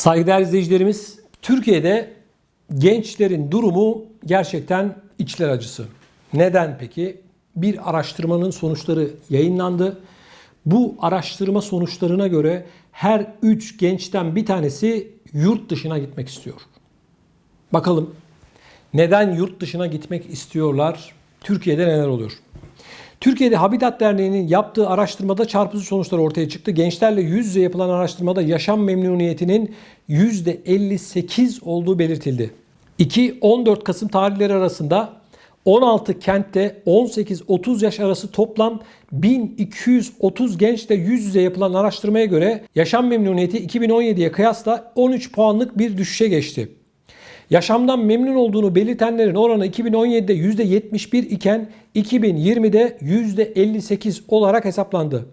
Saygıdeğer izleyicilerimiz, Türkiye'de gençlerin durumu gerçekten içler acısı. Neden peki? Bir araştırmanın sonuçları yayınlandı. Bu araştırma sonuçlarına göre her 3 gençten bir tanesi yurt dışına gitmek istiyor. Bakalım neden yurt dışına gitmek istiyorlar? Türkiye'de neler oluyor? Türkiye'de Habitat Derneği'nin yaptığı araştırmada çarpıcı sonuçlar ortaya çıktı. Gençlerle yüz yüze yapılan araştırmada yaşam memnuniyetinin %58 olduğu belirtildi. 2-14 Kasım tarihleri arasında 16 kentte 18-30 yaş arası toplam 1230 gençle yüz yüze yapılan araştırmaya göre yaşam memnuniyeti 2017'ye kıyasla 13 puanlık bir düşüşe geçti. Yaşamdan memnun olduğunu belirtenlerin oranı 2017'de %71 iken 2020'de %58 olarak hesaplandı.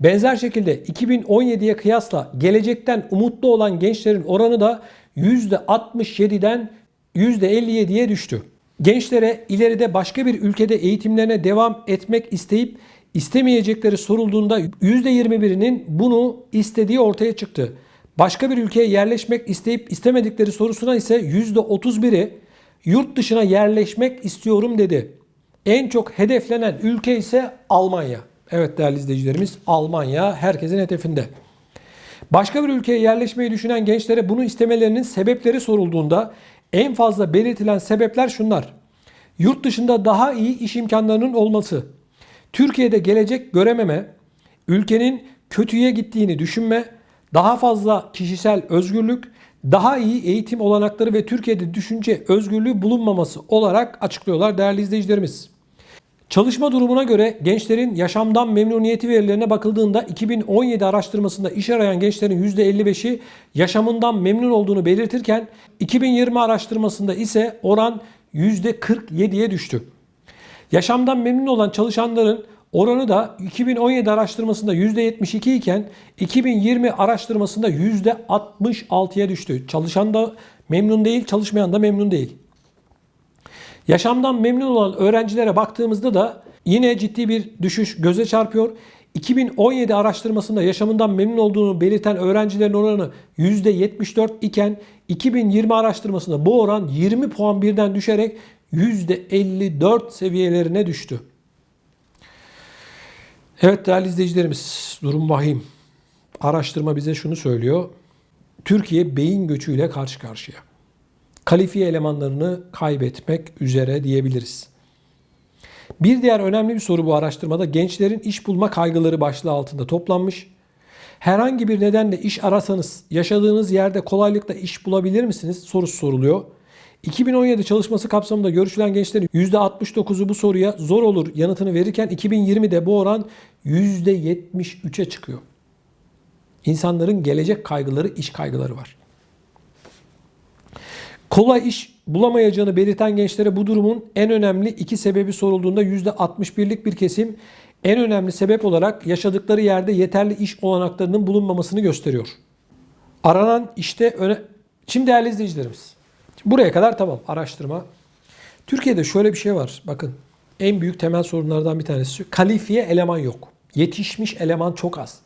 Benzer şekilde 2017'ye kıyasla gelecekten umutlu olan gençlerin oranı da %67'den %57'ye düştü. Gençlere ileride başka bir ülkede eğitimlerine devam etmek isteyip istemeyecekleri sorulduğunda %21'inin bunu istediği ortaya çıktı. Başka bir ülkeye yerleşmek isteyip istemedikleri sorusuna ise %31'i yurt dışına yerleşmek istiyorum dedi. En çok hedeflenen ülke ise Almanya. Evet değerli izleyicilerimiz Almanya herkesin hedefinde. Başka bir ülkeye yerleşmeyi düşünen gençlere bunu istemelerinin sebepleri sorulduğunda en fazla belirtilen sebepler şunlar. Yurt dışında daha iyi iş imkanlarının olması, Türkiye'de gelecek görememe, ülkenin kötüye gittiğini düşünme, daha fazla kişisel özgürlük, daha iyi eğitim olanakları ve Türkiye'de düşünce özgürlüğü bulunmaması olarak açıklıyorlar değerli izleyicilerimiz. Çalışma durumuna göre gençlerin yaşamdan memnuniyeti verilerine bakıldığında 2017 araştırmasında iş arayan gençlerin %55'i yaşamından memnun olduğunu belirtirken 2020 araştırmasında ise oran %47'ye düştü. Yaşamdan memnun olan çalışanların oranı da 2017 araştırmasında %72 iken 2020 araştırmasında %66'ya düştü. Çalışan da memnun değil, çalışmayan da memnun değil. Yaşamdan memnun olan öğrencilere baktığımızda da yine ciddi bir düşüş göze çarpıyor. 2017 araştırmasında yaşamından memnun olduğunu belirten öğrencilerin oranı %74 iken 2020 araştırmasında bu oran 20 puan birden düşerek %54 seviyelerine düştü. Evet değerli izleyicilerimiz durum vahim. Araştırma bize şunu söylüyor. Türkiye beyin göçüyle karşı karşıya kalifiye elemanlarını kaybetmek üzere diyebiliriz. Bir diğer önemli bir soru bu araştırmada gençlerin iş bulma kaygıları başlığı altında toplanmış. Herhangi bir nedenle iş arasanız yaşadığınız yerde kolaylıkla iş bulabilir misiniz sorusu soruluyor. 2017 çalışması kapsamında görüşülen gençlerin %69'u bu soruya zor olur yanıtını verirken 2020'de bu oran %73'e çıkıyor. İnsanların gelecek kaygıları, iş kaygıları var. Kolay iş bulamayacağını belirten gençlere bu durumun en önemli iki sebebi sorulduğunda %61'lik bir kesim en önemli sebep olarak yaşadıkları yerde yeterli iş olanaklarının bulunmamasını gösteriyor. Aranan işte öne... Şimdi değerli izleyicilerimiz. Buraya kadar tamam araştırma. Türkiye'de şöyle bir şey var. Bakın en büyük temel sorunlardan bir tanesi. Kalifiye eleman yok. Yetişmiş eleman çok az.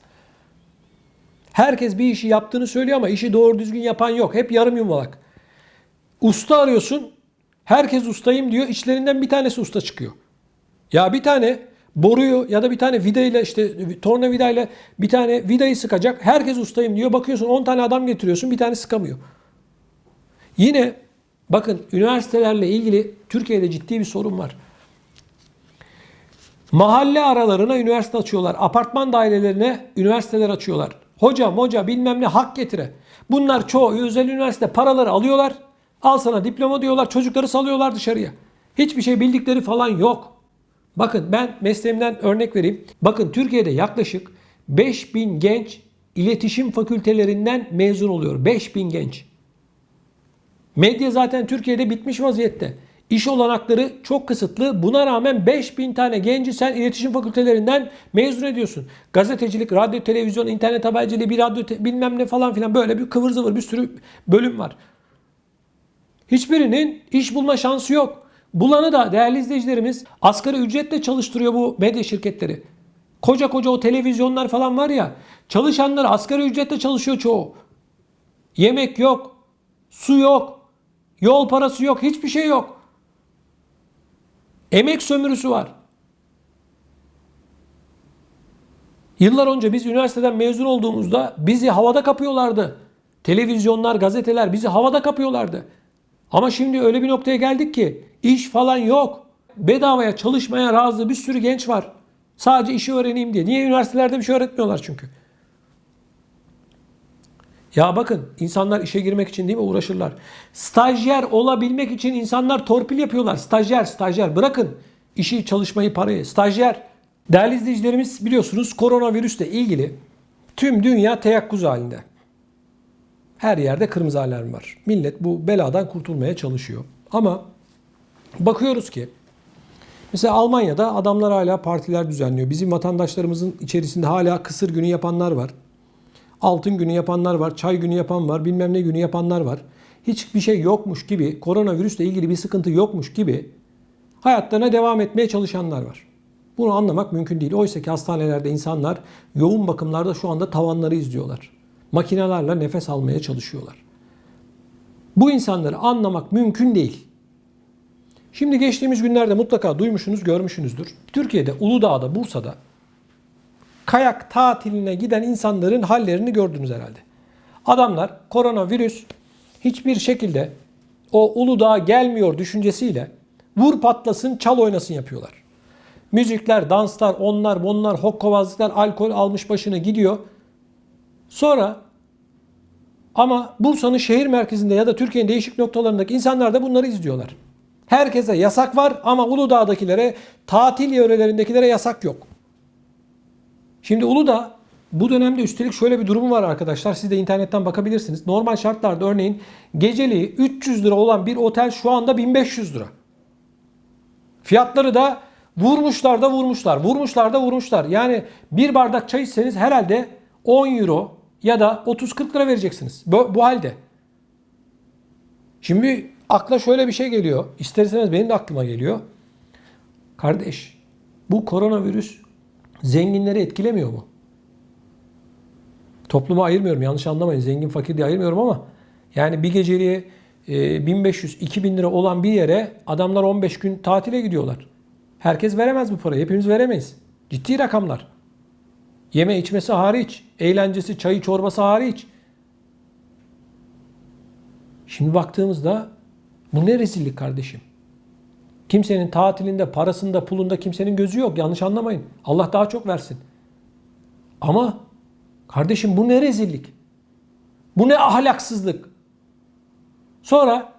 Herkes bir işi yaptığını söylüyor ama işi doğru düzgün yapan yok. Hep yarım yumalak. Usta arıyorsun. Herkes ustayım diyor. İçlerinden bir tanesi usta çıkıyor. Ya bir tane boruyu ya da bir tane vidayla işte torna vidayla bir tane vidayı sıkacak. Herkes ustayım diyor. Bakıyorsun 10 tane adam getiriyorsun. Bir tane sıkamıyor. Yine bakın üniversitelerle ilgili Türkiye'de ciddi bir sorun var. Mahalle aralarına üniversite açıyorlar. Apartman dairelerine üniversiteler açıyorlar. Hoca bilmem ne hak getire. Bunlar çoğu özel üniversite paraları alıyorlar. Al sana diploma diyorlar. Çocukları salıyorlar dışarıya. Hiçbir şey bildikleri falan yok. Bakın ben mesleğimden örnek vereyim. Bakın Türkiye'de yaklaşık 5000 genç iletişim fakültelerinden mezun oluyor. 5000 genç. Medya zaten Türkiye'de bitmiş vaziyette. İş olanakları çok kısıtlı. Buna rağmen 5000 tane genci sen iletişim fakültelerinden mezun ediyorsun. Gazetecilik, radyo, televizyon, internet haberciliği, bir radyo bilmem ne falan filan böyle bir kıvır zıvır bir sürü bölüm var. Hiçbirinin iş bulma şansı yok. Bulanı da değerli izleyicilerimiz asgari ücretle çalıştırıyor bu medya şirketleri. Koca koca o televizyonlar falan var ya çalışanlar asgari ücretle çalışıyor çoğu. Yemek yok. Su yok. Yol parası yok. Hiçbir şey yok. Emek sömürüsü var. Yıllar önce biz üniversiteden mezun olduğumuzda bizi havada kapıyorlardı. Televizyonlar, gazeteler bizi havada kapıyorlardı. Ama şimdi öyle bir noktaya geldik ki iş falan yok. Bedavaya çalışmaya razı bir sürü genç var. Sadece işi öğreneyim diye. Niye üniversitelerde bir şey öğretmiyorlar çünkü? Ya bakın insanlar işe girmek için değil mi uğraşırlar. Stajyer olabilmek için insanlar torpil yapıyorlar. Stajyer, stajyer. Bırakın işi, çalışmayı, parayı. Stajyer. Değerli izleyicilerimiz biliyorsunuz koronavirüsle ilgili tüm dünya teyakkuz halinde. Her yerde kırmızı alarm var. Millet bu beladan kurtulmaya çalışıyor. Ama bakıyoruz ki mesela Almanya'da adamlar hala partiler düzenliyor. Bizim vatandaşlarımızın içerisinde hala kısır günü yapanlar var. Altın günü yapanlar var, çay günü yapan var, bilmem ne günü yapanlar var. Hiçbir şey yokmuş gibi, koronavirüsle ilgili bir sıkıntı yokmuş gibi hayatlarına devam etmeye çalışanlar var. Bunu anlamak mümkün değil. Oysa ki hastanelerde insanlar yoğun bakımlarda şu anda tavanları izliyorlar. Makinelerle nefes almaya çalışıyorlar. Bu insanları anlamak mümkün değil. Şimdi geçtiğimiz günlerde mutlaka duymuşsunuz, görmüşsünüzdür. Türkiye'de, Uludağ'da, Bursa'da kayak tatiline giden insanların hallerini gördünüz herhalde. Adamlar koronavirüs hiçbir şekilde o Uludağ'a gelmiyor düşüncesiyle vur patlasın çal oynasın yapıyorlar. Müzikler, danslar, onlar, bunlar, hokkabazlıklar, alkol almış başını gidiyor. Sonra ama Bursa'nın şehir merkezinde ya da Türkiye'nin değişik noktalarındaki insanlar da bunları izliyorlar. Herkese yasak var ama Uludağ'dakilere, tatil yörelerindekilere yasak yok. Şimdi Uludağ bu dönemde üstelik şöyle bir durumu var arkadaşlar. Siz de internetten bakabilirsiniz. Normal şartlarda örneğin geceliği 300 lira olan bir otel şu anda 1500 lira. Fiyatları da vurmuşlar da vurmuşlar. Vurmuşlar da vurmuşlar. Yani bir bardak çay içseniz herhalde 10 euro ya da 30-40 lira vereceksiniz. Bu, bu halde. Şimdi akla şöyle bir şey geliyor. İsterseniz benim de aklıma geliyor. Kardeş bu koronavirüs zenginleri etkilemiyor mu? Topluma ayırmıyorum yanlış anlamayın. Zengin fakir diye ayırmıyorum ama yani bir geceliğe 1500-2000 lira olan bir yere adamlar 15 gün tatile gidiyorlar. Herkes veremez bu parayı. Hepimiz veremeyiz. Ciddi rakamlar. Yeme içmesi hariç, eğlencesi, çayı, çorbası hariç. Şimdi baktığımızda bu ne rezillik kardeşim. Kimsenin tatilinde, parasında, pulunda kimsenin gözü yok. Yanlış anlamayın. Allah daha çok versin. Ama kardeşim bu ne rezillik? Bu ne ahlaksızlık? Sonra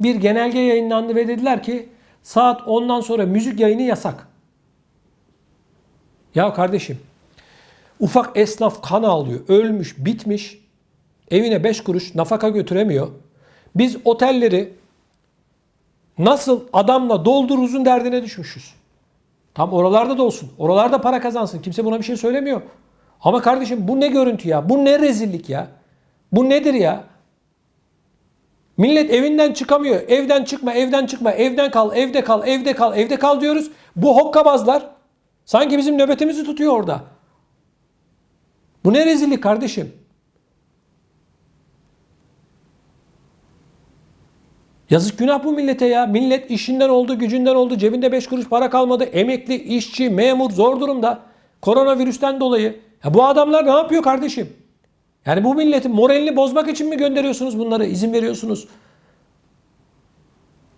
bir genelge yayınlandı ve dediler ki saat 10'dan sonra müzik yayını yasak. Ya kardeşim ufak esnaf kan ağlıyor. Ölmüş, bitmiş. Evine 5 kuruş nafaka götüremiyor. Biz otelleri nasıl adamla doldururuzun derdine düşmüşüz. Tam oralarda da olsun. Oralarda para kazansın. Kimse buna bir şey söylemiyor. Ama kardeşim bu ne görüntü ya? Bu ne rezillik ya? Bu nedir ya? Millet evinden çıkamıyor. Evden çıkma, evden çıkma, evden kal, evde kal, evde kal, evde kal diyoruz. Bu hokkabazlar sanki bizim nöbetimizi tutuyor orada. Bu ne rezillik kardeşim? Yazık günah bu millete ya. Millet işinden oldu, gücünden oldu, cebinde 5 kuruş para kalmadı. Emekli, işçi, memur zor durumda. Koronavirüsten dolayı. Ya bu adamlar ne yapıyor kardeşim? Yani bu milletin moralini bozmak için mi gönderiyorsunuz bunları, izin veriyorsunuz?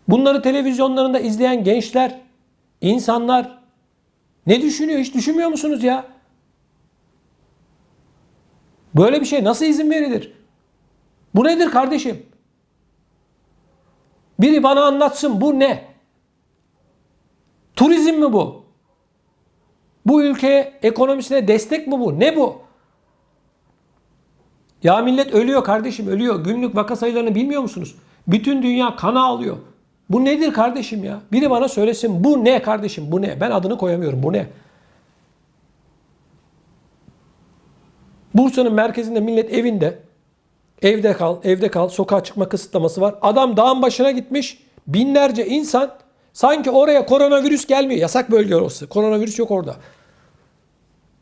Bunları televizyonlarında izleyen gençler, insanlar ne düşünüyor? Hiç düşünmüyor musunuz ya? Böyle bir şey nasıl izin verilir? Bu nedir kardeşim? Biri bana anlatsın bu ne? Turizm mi bu? Bu ülke ekonomisine destek mi bu? Ne bu? Ya millet ölüyor kardeşim ölüyor. Günlük vaka sayılarını bilmiyor musunuz? Bütün dünya kana alıyor. Bu nedir kardeşim ya? Biri bana söylesin bu ne kardeşim bu ne? Ben adını koyamıyorum bu ne? Bursa'nın merkezinde millet evinde evde kal, evde kal, sokağa çıkma kısıtlaması var. Adam dağın başına gitmiş. Binlerce insan sanki oraya koronavirüs gelmiyor. Yasak bölge orası. Koronavirüs yok orada.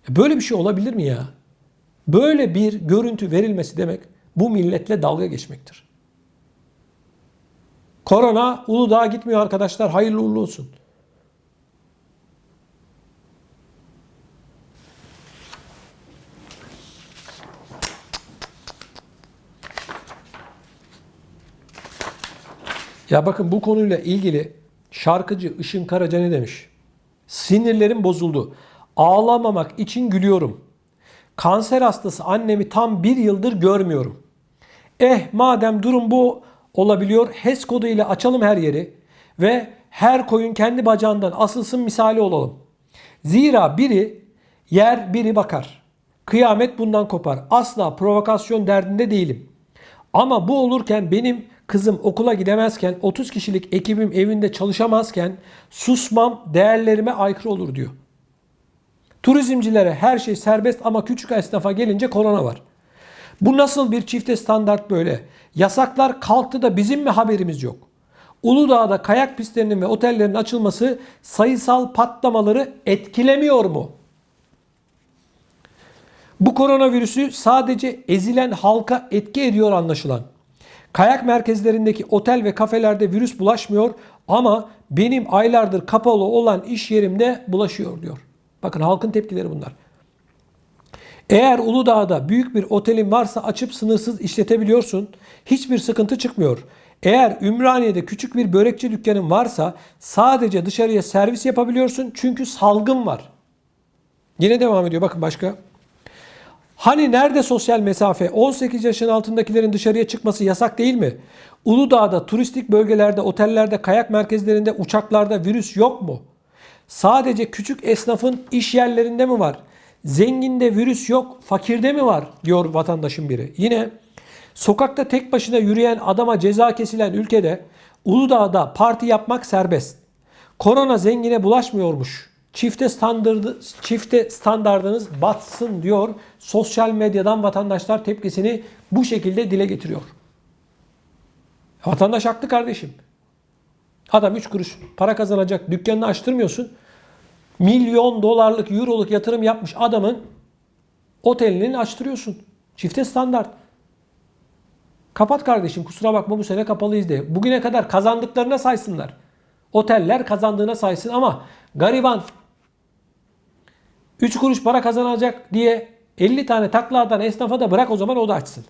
Böyle bir şey olabilir mi ya? Böyle bir görüntü verilmesi demek bu milletle dalga geçmektir. Korona Uludağ'a gitmiyor arkadaşlar. Hayırlı uğurlu olsun. Ya bakın bu konuyla ilgili şarkıcı Işın Karaca ne demiş? Sinirlerim bozuldu. Ağlamamak için gülüyorum. Kanser hastası annemi tam bir yıldır görmüyorum. Eh madem durum bu olabiliyor HES kodu ile açalım her yeri ve her koyun kendi bacağından asılsın misali olalım. Zira biri yer biri bakar. Kıyamet bundan kopar. Asla provokasyon derdinde değilim. Ama bu olurken benim kızım okula gidemezken 30 kişilik ekibim evinde çalışamazken susmam değerlerime aykırı olur diyor. Turizmcilere her şey serbest ama küçük esnafa gelince korona var. Bu nasıl bir çifte standart böyle? Yasaklar kalktı da bizim mi haberimiz yok? Uludağ'da kayak pistlerinin ve otellerin açılması sayısal patlamaları etkilemiyor mu? Bu koronavirüsü sadece ezilen halka etki ediyor anlaşılan. Kayak merkezlerindeki otel ve kafelerde virüs bulaşmıyor ama benim aylardır kapalı olan iş yerimde bulaşıyor diyor. Bakın halkın tepkileri bunlar. Eğer Uludağ'da büyük bir otelin varsa açıp sınırsız işletebiliyorsun. Hiçbir sıkıntı çıkmıyor. Eğer Ümraniye'de küçük bir börekçi dükkanın varsa sadece dışarıya servis yapabiliyorsun çünkü salgın var. Yine devam ediyor bakın başka. Hani nerede sosyal mesafe? 18 yaşın altındakilerin dışarıya çıkması yasak değil mi? Uludağ'da, turistik bölgelerde, otellerde, kayak merkezlerinde, uçaklarda virüs yok mu? Sadece küçük esnafın iş yerlerinde mi var? Zenginde virüs yok, fakirde mi var? diyor vatandaşın biri. Yine sokakta tek başına yürüyen adama ceza kesilen ülkede Uludağ'da parti yapmak serbest. Korona zengine bulaşmıyormuş. Çifte standardı çifte standardınız batsın diyor. Sosyal medyadan vatandaşlar tepkisini bu şekilde dile getiriyor. Vatandaş haklı kardeşim. Adam 3 kuruş para kazanacak dükkanını açtırmıyorsun. Milyon dolarlık, euroluk yatırım yapmış adamın otelini açtırıyorsun. Çifte standart. Kapat kardeşim kusura bakma bu sene kapalıyız diye. Bugüne kadar kazandıklarına saysınlar. Oteller kazandığına saysın ama gariban 3 kuruş para kazanacak diye 50 tane takla atan esnafa da bırak o zaman o da açsın.